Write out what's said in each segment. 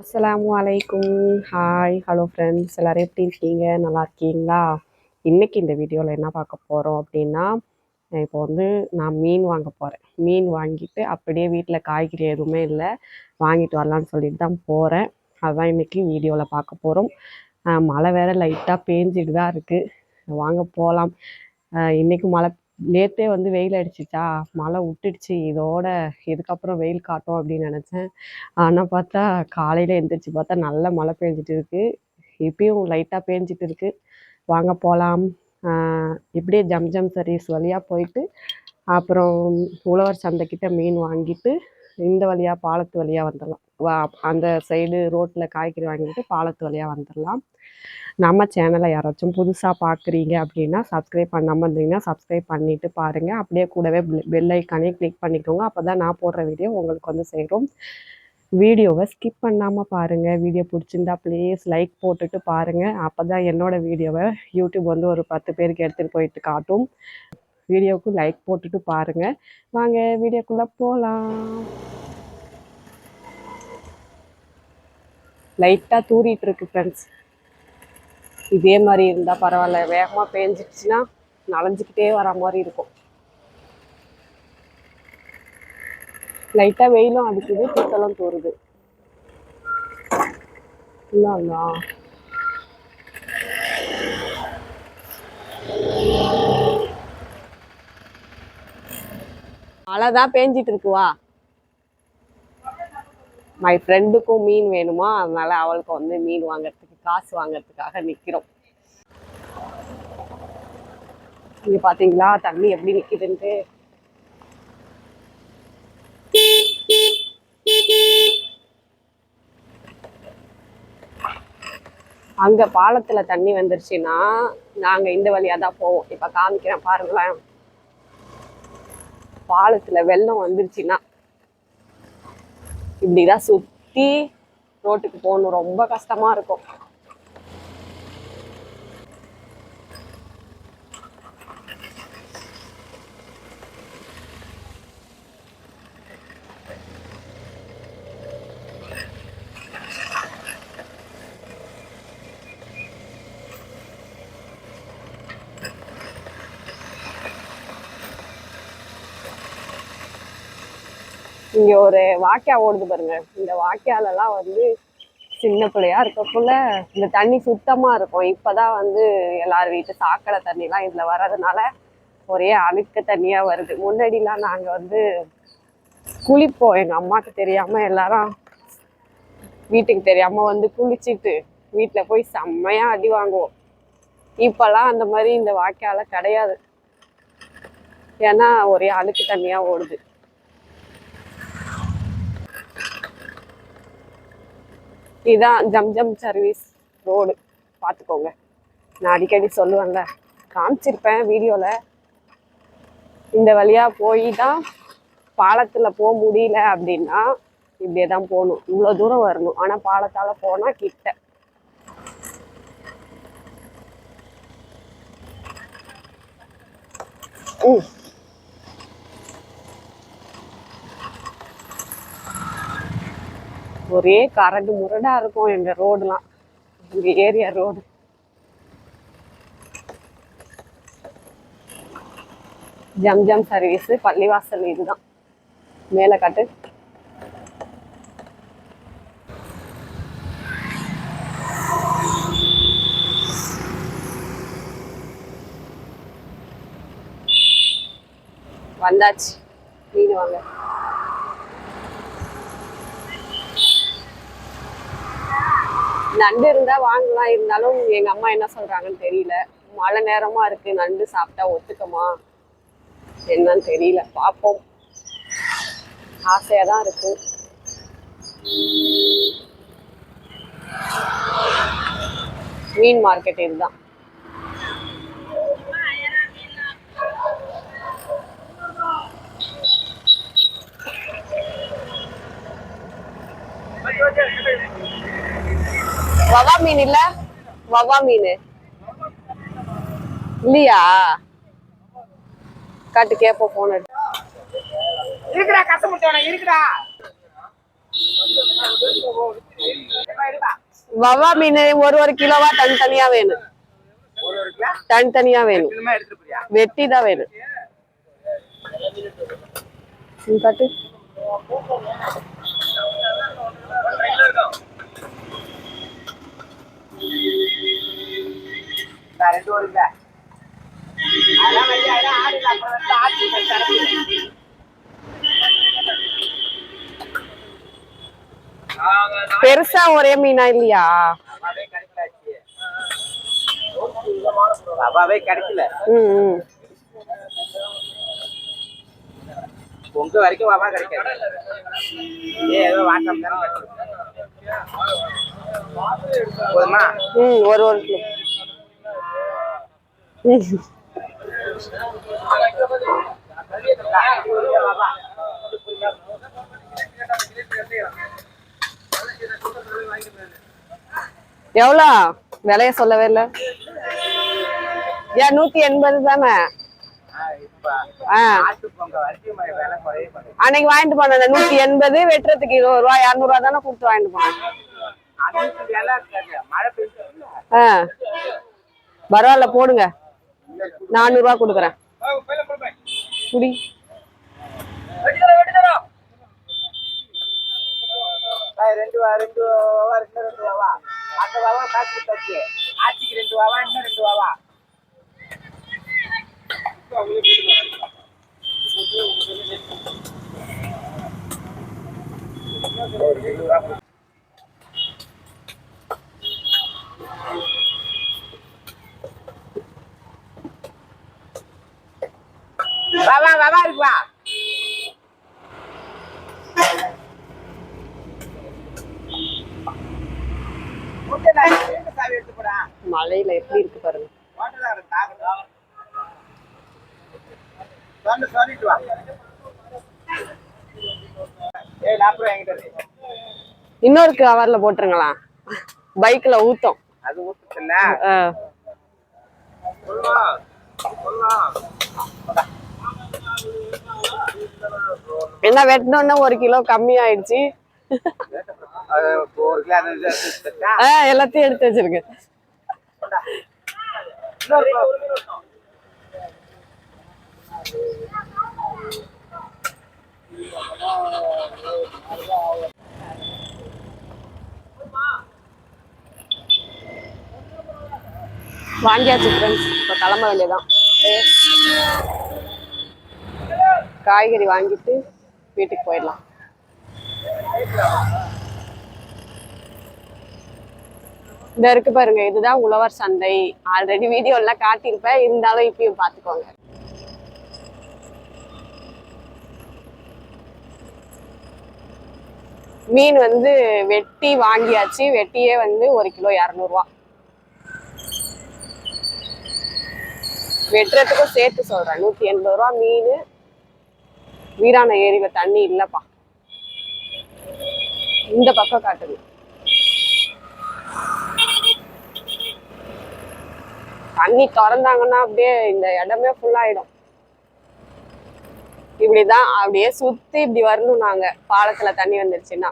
அஸ்ஸலாமு அலைக்கும். Hi hello friends எல்லோரும் எப்படி இருக்கீங்க? நல்லா இருக்கீங்களா? இன்றைக்கி இந்த வீடியோவில் என்ன பார்க்க போகிறோம் அப்படின்னா இப்போ வந்து நான் மீன் வாங்க போகிறேன் மீன் வாங்கிட்டு அப்படியே வீட்டில் காய்கறி எதுவுமே இல்லை. வாங்கிட்டு வரலான்னு சொல்லிட்டு தான் போகிறேன் அதுதான் இன்றைக்கி வீடியோவில் பார்க்க போகிறோம் மழை வேற லைட்டாக பேஞ்சிட்டு தான் இருக்குது வாங்க போகலாம் இன்றைக்கும் மழை நேற்றே வந்து வெயில் அடிச்சிச்சா? மழை விட்டுடுச்சு இதோட இதுக்கப்புறம் வெயில் காட்டும் அப்படின்னு நினச்சேன். ஆனால் பார்த்தா காலையில் எழுந்திரிச்சு பார்த்தா நல்ல மழை பெஞ்சிட்டு இருக்கு. இப்பயும் லைட்டாக பேஞ்சிட்டு இருக்கு. வாங்க போகலாம் இப்படியே ஜம் ஜம் சர்வீஸ் வழியாக போயிட்டு அப்புறம் உழவர் சந்தைக்கிட்ட மீன் வாங்கிட்டு இந்த வழியாக பாலத்து வழியாக வந்துடலாம். வா அந்த சைடு ரோட்டில் காய்கறி வாங்கிட்டு பாலத்து வழியாக வந்துடலாம் நம்ம சேனலை யாராச்சும் புதுசாக பார்க்குறீங்க அப்படின்னா சப்ஸ்கிரைப் பண்ணாமல் இருந்தீங்கன்னா சப்ஸ்கிரைப் பண்ணிவிட்டு பாருங்கள் அப்படியே கூடவே பெல் ஐக்கானே கிளிக் பண்ணிக்கோங்க. அப்போ தான் நான் போடுற வீடியோ உங்களுக்கு வந்து சேரும். வீடியோவை ஸ்கிப் பண்ணாமல் பாருங்கள் வீடியோ பிடிச்சிருந்தா ப்ளீஸ் லைக் போட்டுட்டு பாருங்கள் அப்போ தான் என்னோடய வீடியோவை யூடியூப் வந்து ஒரு பத்து பேருக்கு எடுத்துகிட்டு போயிட்டு காட்டும். வீடியோவுக்கு லைக் போட்டுட்டு பாருங்கள் வாங்க வீடியோக்குள்ளே போகலாம் லைட்டாக தூரிட்டு இருக்கு ஃப்ரெண்ட்ஸ் இதே மாதிரி இருந்தால் பரவாயில்ல. வேகமாக பேஞ்சிடுச்சுன்னா நனைஞ்சிக்கிட்டே வர மாதிரி இருக்கும். லைட்டாக வெயிலும் அடிக்குது தூத்தலும் தூருது. இல்லைங்களா மழை தான் பேஞ்சிட்டு இருக்குவா மை ஃப்ரெண்டுக்கும் மீன் வேணுமா? அதனால அவளுக்கு வந்து மீன் வாங்குறதுக்கு காசு வாங்குறதுக்காக நிற்கிறோம் இங்க பாத்தீங்களா? தண்ணி எப்படி நிக்குதுன்ட்டு. அங்க பாலத்துல தண்ணி வந்துருச்சுன்னா நாங்க இந்த வழியா தான் போவோம். இப்ப காமிக்கிறேன் பாருங்களேன். பாலத்துல வெள்ளம் வந்துருச்சுன்னா இப்படிதான் சுற்றி ரோட்டுக்கு போகணும். ரொம்ப கஷ்டமாக இருக்கும். இங்கே ஒரு வாக்கியா ஓடுது பாருங்க. இந்த வாக்கியாலலாம் வந்து சின்ன பிள்ளையா இருக்கக்குள்ள இந்த தண்ணி சுத்தமாக இருக்கும். இப்பதான் வந்து எல்லார் வீட்டு சாக்கடை தண்ணிலாம் இதில் வர்றதுனால ஒரே அழுக்க தண்ணியாக வருது. முன்னாடிலாம் நாங்கள் வந்து குளிப்போம். எங்கள் அம்மாவுக்கு தெரியாமல் எல்லாரும் வீட்டுக்கு தெரியாமல் வந்து குளிச்சுட்டு வீட்டில் போய் செம்மையாக அடி வாங்குவோம். இப்போல்லாம் அந்த மாதிரி இந்த வாய்க்கால கிடையாது. ஏன்னா ஒரே அழுக்கு தண்ணியாக ஓடுது. இதுதான் ஜம் ஜம் சர்வீஸ் ரோடு பார்த்துக்கோங்க நான் அடிக்கடி சொல்லுவேன்ல காமிச்சிருப்பேன் வீடியோவில் இந்த வழியாக போய் தான் பாலத்தில் போக முடியல அப்படின்னா இப்படியே தான் போகணும். இவ்வளோ தூரம் வரணும். ஆனால் பாலத்தால் போனால் கிட்ட. ம். ஒரே கரடு முரடா இருக்கும் எங்க ரோடுலாம். எங்க area road. Zam Zam service பள்ளிவாசல் இதுதான். மேலே காட்டு. வந்தாச்சு. மீன் வாங்க. நண்டு இருந்தா வாங்கலாம். இருந்தாலும் எங்க அம்மா என்ன சொல்றாங்கன்னு தெரியல. மழை நேரமா இருக்கு. நண்டு சாப்பிட்டா ஒத்துக்கமா? என்னன்னு தெரியல. பார்ப்போம். ஆசையாக தான் இருக்கு. மீன் மார்க்கெட் இதுதான். வவா மீன் இல்ல? வவா மீன். இல்லையா? காட்டு கேப்போம் போன் எடுத்து. இருக்குடா இருக்குடா. வவா மீன் ஒரு ஒரு கிலோவா தனித்தனியா வேணும். தனித்தனியா வேணும். வெட்டி தான் வேணும். காட்டு நான் ரெண்டு ஒரு கிலோ அதெல்லாம் வெளியே அதெல்லாம் ஆடு இல்லை அப்புறம் வந்து ஆட்டு சரக்கு பெருசா ஒரே மீனா இல்லையா? அவாவே கிடைக்கல. உங்க வரைக்கும் அவ்வா கிடைக்காது. ஏ ஏதோ வாட்டம். போதுமா? ம் ஒரு ஒரு கிலோ. எவ்வளோ? விலைய சொல்லவே இல்லை. ஏன் நூத்தி எண்பது தானே? அன்னைக்கு வாங்கிட்டு போனேன் நூத்தி எண்பது வெட்டுறதுக்கு இருபது ரூபா இரநூறுவா தானே கொடுத்து வாங்கிட்டு போனேன். பரவாயில்ல போடுங்க. நானூறுரூவா கொடுக்குறேன். குடி. ரெண்டு வா ரெண்டு வா ரெண்டு ரெண்டு வாவா அந்த வாவா காசு தச்சு ஆச்சிக்கு ரெண்டு வாவா இன்னும் ரெண்டு வாவா வா வா வா இருக்கு வா முட்டை நான் வீட்டு சாவி எடுத்து போடா மழையில எப்படி இருக்கு பாருங்க. இன்னொரு கவர்ல போட்டுருங்களா பைக்ல ஊத்தம். அது ஊத்துல. என்ன வெட்டினோன்னா ஒரு கிலோ கம்மி ஆயிடுச்சு எல்லாத்தையும் எடுத்து வச்சிருக்கு. இன்னொரு கிலோ. வாங்கியாச்சு ஃப்ரெண்ட்ஸ் இப்போ கிளம்ப வேண்டியதான் காய்கறி வாங்கிட்டு வீட்டுக்கு போயிடலாம். இந்த இருக்கு பாருங்க இதுதான் உழவர் சந்தை. ஆல்ரெடி வீடியோ எல்லாம் காட்டியிருப்பேன். இருந்தாலும் இப்பயும் பார்த்துக்கோங்க. மீன் வந்து வெட்டி வாங்கியாச்சு. வெட்டியே வந்து ஒரு கிலோ இரநூறுவா. வெட்டுறதுக்கும் சேர்த்து சொல்றேன். நூத்தி எண்பது ரூபா மீன். வீராண ஏரியில தண்ணி இல்லப்பா. இந்த பக்கம் காட்டுது. தண்ணி திறந்தாங்கன்னா அப்படியே இந்த இடமே ஃபுல்லாயிடும் இப்படிதான் அப்படியே சுத்தி இப்படி வரணும் நாங்க. பாலத்துல தண்ணி வந்துருச்சுன்னா.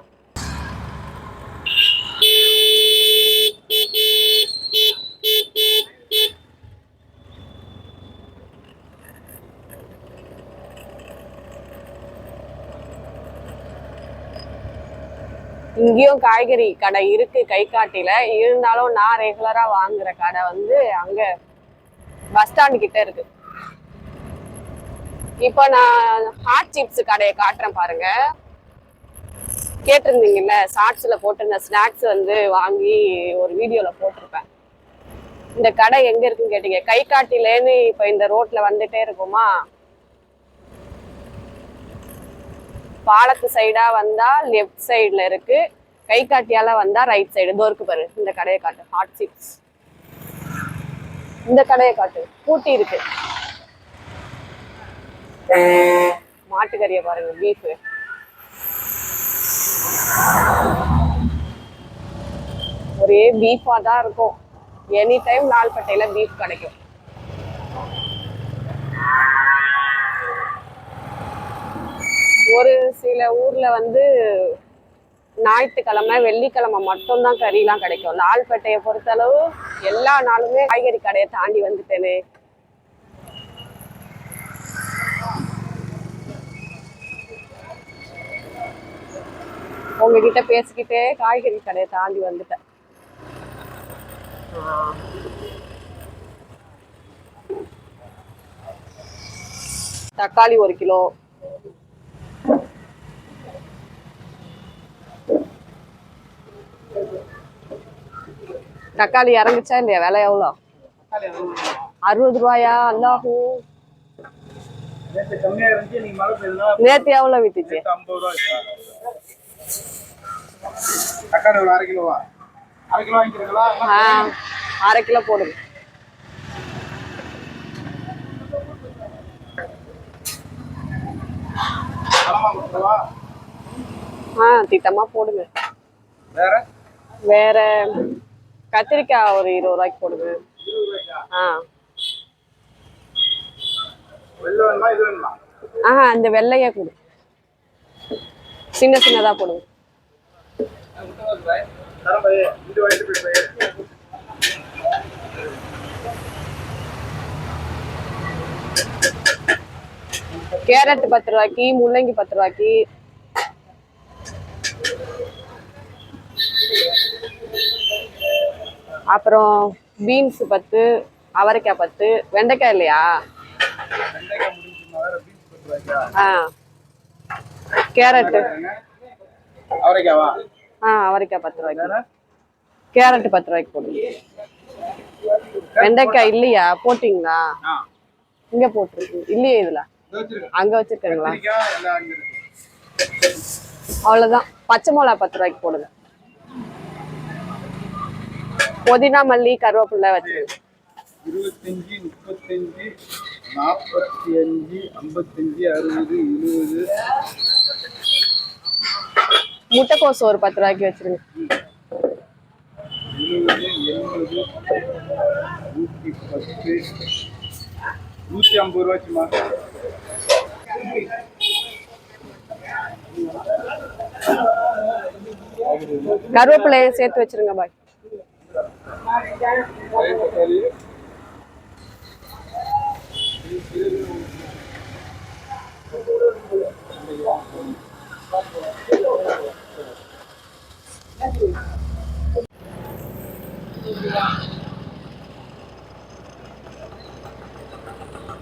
இங்கேயும் காய்கறி கடை இருக்கு கை காட்டில. இருந்தாலும் நான் ரெகுலரா வாங்குற கடை வந்து அங்க பஸ் ஸ்டாண்டு கிட்ட இருக்கு. இப்போ நான் ஹாட் சிப்ஸ் கடையை காட்டுறேன் பாருங்க. கேட்டிருந்தீங்கல்ல ஷார்ட்ஸில் போட்டிருந்த ஸ்நாக்ஸ் வந்து வாங்கி ஒரு வீடியோவில் போட்டிருப்பேன். இந்த கடை எங்கே இருக்குன்னு கேட்டீங்க. கை காட்டிலேன்னு இப்போ இந்த ரோட்டில் வந்துட்டே இருக்குமா? பாலத்து சைடா வந்தா லெஃப்ட் சைடுல இருக்கு. கை காட்டியால வந்தா ரைட் சைடு இதோ இருக்கு பாரு இந்த கடையை காட்டு. ஹாட் சிப்ஸ் இந்த கடையை காட்டு. பூட்டி இருக்கு. மாட்டுக்கறியை பாருங்க பீஃப் ஒரே பீஃபா தான் இருக்கும். எனி டைம் லால்பேட்டையில பீஃப் கிடைக்கும். ஒரு சில ஊர்ல வந்து ஞாயிற்றுக்கிழமை வெள்ளிக்கிழமை மட்டும்தான் கறிலாம் கிடைக்கும். லால்பேட்டையை பொறுத்தளவு எல்லா நாளுமே காய்கறி கடையை தாண்டி வந்துட்டேனே. உங்ககிட்ட பேசிக்கிட்டே காய்கறி கடையை தாண்டி வந்துட்டேன். தக்காளி ஒரு கிலோ தக்காளி இறங்குச்சா இல்லையா? விலை எவ்வளோ? அறுபது ரூபாயா? அல்லாஹூ. நேற்று நேத்து எவ்வளோ வித்துச்சு? தக்காளி ஒரு அரை கிலோவா அரை கிலோ வாங்கிக்கிறீங்களா ஆ அரை கிலோ போடுங்க. ஆ திட்டமா போடுங்க. வேற? வேற கத்திரிக்காய் ஒரு இருபது ரூபாய்க்கு ரூபாய்க்கா ஆ. ஆஹா அந்த வெள்ளையே கொடு. சின்ன சின்னதா போடுங்க. பைய கேரட் பத்து ரூபாய்க்கு முள்ளங்கி பத்து ரூபாய்க்கு அப்புறம் பீன்ஸ் பத்து அவரைக்காய் பத்து வெண்டைக்காய் இல்லையா? ஆ. கேரட்டு. அவரைக்காவா? ஆ அவரைக்காய் பத்து ரூபாய்க்கு வேற கேரட் பத்து ரூபாய்க்கு போடுங்க வெண்டைக்காய் இல்லையா? போட்டிங்களா? இங்க போட்டிருக்கு. இல்லையே இதுல. அங்க வச்சிருக்கீங்களா அவ்வளவுதான். பச்சை மிளகா பத்து ரூபாய்க்கு போடுங்க. புதினா மல்லி கருவேப்பிலை வச்சிருங்க இருபத்தஞ்சி முப்பத்தஞ்சு நாற்பத்தி அஞ்சு ஐம்பத்தஞ்சு அறுபது எழுபது. முட்டைக்கோஸ் ஒரு பத்து ரூபாய்க்கு வச்சிருங்க. எழுபது எண்பது நூற்றி பத்து. நூற்றி ஐம்பது ரூபாய்க்குமா கருவேப்பிலையை சேர்த்து வச்சிருங்க பாய்.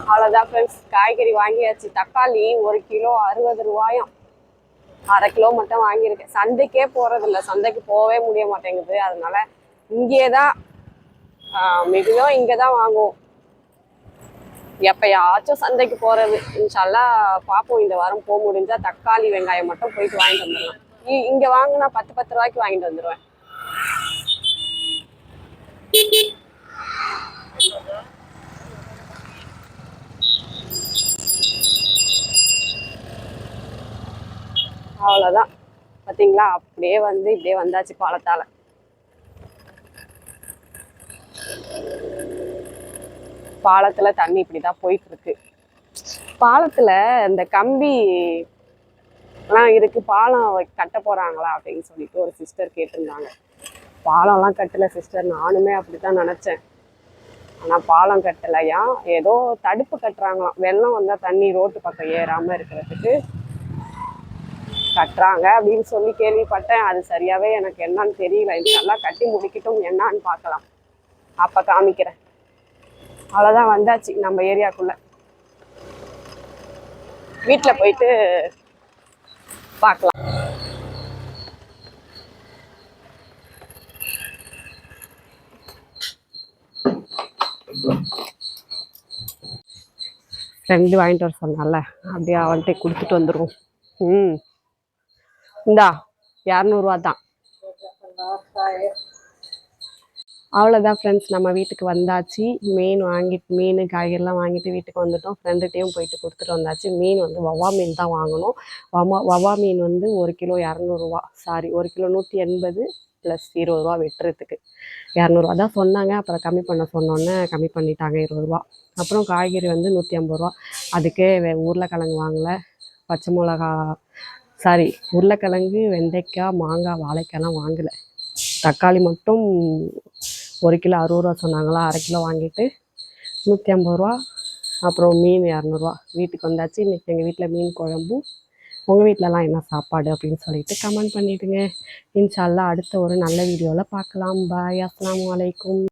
அவ்வளோதான் ஃப்ரெண்ட்ஸ் காய்கறி வாங்கியாச்சு. தக்காளி ஒரு கிலோ அறுபது ரூபாயும். அரை கிலோ மட்டும் வாங்கியிருக்கேன். சந்தைக்கே போகிறதில்ல சந்தைக்கு போகவே முடிய மாட்டேங்குது. அதனால இங்கே தான் மிகவும் இங்கே தான் வாங்குவோம். எப்பயாச்சும் சந்தைக்கு போகிறது இன்ஷால்லா பார்ப்போம் இந்த வாரம் போக முடிஞ்சால் தக்காளி வெங்காயம் மட்டும் போயிட்டு வாங்கிட்டு வந்துடலாம். இ- இங்க வாங்கினா பத்து பத்து ரூபாய்க்கு வாங்கிட்டு வந்துடுவேன் அவ்வளோதான் பார்த்தீங்களா அப்படியே வந்து இப்படியே வந்தாச்சு பாலத்தால. பாலத்துல தண்ணி இப்படிதான் போயிட்டு இருக்கு பாலத்துல இந்த கம்பி எல்லாம் இருக்கு பாலம் கட்ட போறாங்களா அப்படின்னு சொல்லிட்டு ஒரு சிஸ்டர் கேட்டிருந்தாங்க. பாலம்லாம் கட்டல சிஸ்டர் நானுமே அப்படித்தான் நினைச்சேன். ஆனா பாலம் கட்டலையா ஏதோ தடுப்பு கட்டுறாங்களாம். வெள்ளம் வந்தா தண்ணி ரோட்டு பக்கம் ஏறாம இருக்கிறதுக்கு கட்டுறாங்க அப்படின்னு சொல்லி கேள்விப்பட்டேன். அது சரியாவே எனக்கு என்னன்னு தெரியல. இது நல்லா கட்டி முடிக்கட்டும் என்னன்னு பார்க்கலாம். அப்ப காமிக்கிறேன். அவ்வளோதான் வந்தாச்சு நம்ம ஏரியாக்குள்ள. வீட்டில் போயிட்டு பார்க்கலாம். ஃப்ரெண்டு வாங்கிட்டு வர சொன்னால அப்படியே அவன்கிட்ட கொடுத்துட்டு வந்துடுவோம் ம். இந்தா இரநூறுவா தான் அவ்வளோதான் ஃப்ரெண்ட்ஸ் நம்ம வீட்டுக்கு வந்தாச்சு. மீன் வாங்கிட்டு மீன் காய்கறிலாம் வாங்கிட்டு வீட்டுக்கு வந்துட்டோம். ஃப்ரெண்டுகிட்டையும் போயிட்டு கொடுத்துட்டு வந்தாச்சு. மீன் வந்து வவ்வா மீன் தான் வாங்கணும். வவா வவ்வா மீன் வந்து ஒரு கிலோ இரநூறுவா. சாரி ஒரு கிலோ நூற்றி எண்பது ப்ளஸ் இருபது ரூபா வெட்டுறதுக்கு. இரநூறுவா தான் சொன்னாங்க. அப்புறம் கம்மி பண்ண சொன்னோன்னே கம்மி பண்ணிட்டாங்க இருபது ரூபா. அப்புறம் காய்கறி வந்து நூற்றி ஐம்பது ரூபா. அதுக்கே உருளைக்கிழங்கு வாங்கலை. பச்சை மிளகா சாரி உருளைக்கிழங்கு வெண்டைக்காய் மாங்காய் வாழைக்காய்லாம் வாங்கலை. தக்காளி மட்டும் ஒரு கிலோ அறுபது ரூபா சொன்னாங்களா அரை கிலோ வாங்கிட்டு நூற்றி ஐம்பது ரூபா அப்புறம் மீன் இரநூறுவா. வீட்டுக்கு வந்தாச்சு. இன்றைக்கி எங்கள் வீட்டில் மீன் குழம்பும் உங்கள் வீட்டிலலாம் என்ன சாப்பாடு அப்படின்னு சொல்லிட்டு கமெண்ட் பண்ணிவிடுங்க இன்ஷால்லா அடுத்த ஒரு நல்ல வீடியோவில் பார்க்கலாம். பாய் அஸ்லாம் அலைக்கும்.